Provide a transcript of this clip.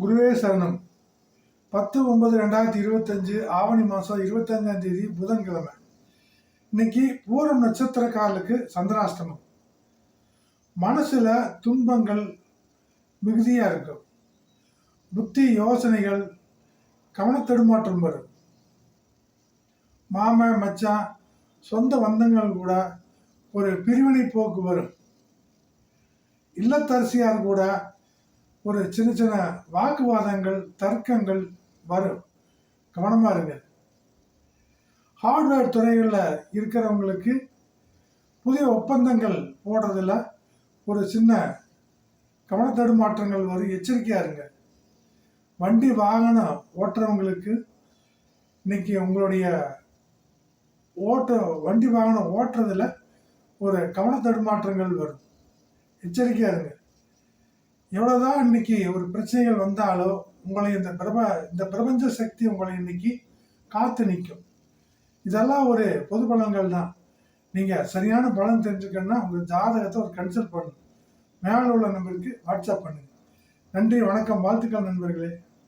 குருவே சரணம். பத்து ஒன்பது ரெண்டாயிரத்தி இருபத்தஞ்சு ஆவணி மாதம் இருபத்தஞ்சாம் தேதி புதன்கிழமை. இன்னைக்கு பூரம் நட்சத்திரக்காரலுக்கு சந்திராஷ்டமம். மனசில் துன்பங்கள் மிகுதியாக இருக்கும் புத்தி யோசனைகள் கவனத்தடுமாற்றம் வரும். மாமன் மச்சான் சொந்த பந்தங்கள் கூட ஒரு பிரிவினை போக்கு வரும். இல்லத்தரசியார் கூட ஒரு சின்ன சின்ன வாக்குவாதங்கள் தர்க்கங்கள் வரும். கவனமாக இருங்க. ஹார்ட்வேர் துறைகளில் இருக்கிறவங்களுக்கு புதிய ஒப்பந்தங்கள் போடுறதில் ஒரு சின்ன கவனத்தடுமாற்றங்கள் வரும். எச்சரிக்கையாக இருங்க. வண்டி வாகனம் ஓட்டுறவங்களுக்கு இன்னைக்கு உங்களுடைய ஓட்ட வண்டி வாகனம் ஓட்டுறதில் ஒரு கவனத்தடுமாற்றங்கள் வரும். எச்சரிக்கையாக இருங்க. எவ்வளோதான் இன்னைக்கு ஒரு பிரச்சனைகள் வந்தாலோ உங்களை இந்த பிரப இந்த பிரபஞ்ச சக்தி உங்களை இன்னைக்கு காத்து நிற்கும் இதெல்லாம் ஒரு பொது பலன்கள் தான். நீங்கள் சரியான பலன் தெரிஞ்சுக்கணும்னா உங்கள் ஜாதகத்தை ஒரு கன்சல்ட் பண்ணணும் மேலே உள்ள நம்பருக்கு வாட்ஸ்அப் பண்ணுங்கள் நன்றி வணக்கம் வாழ்த்துக்கள் நண்பர்களே.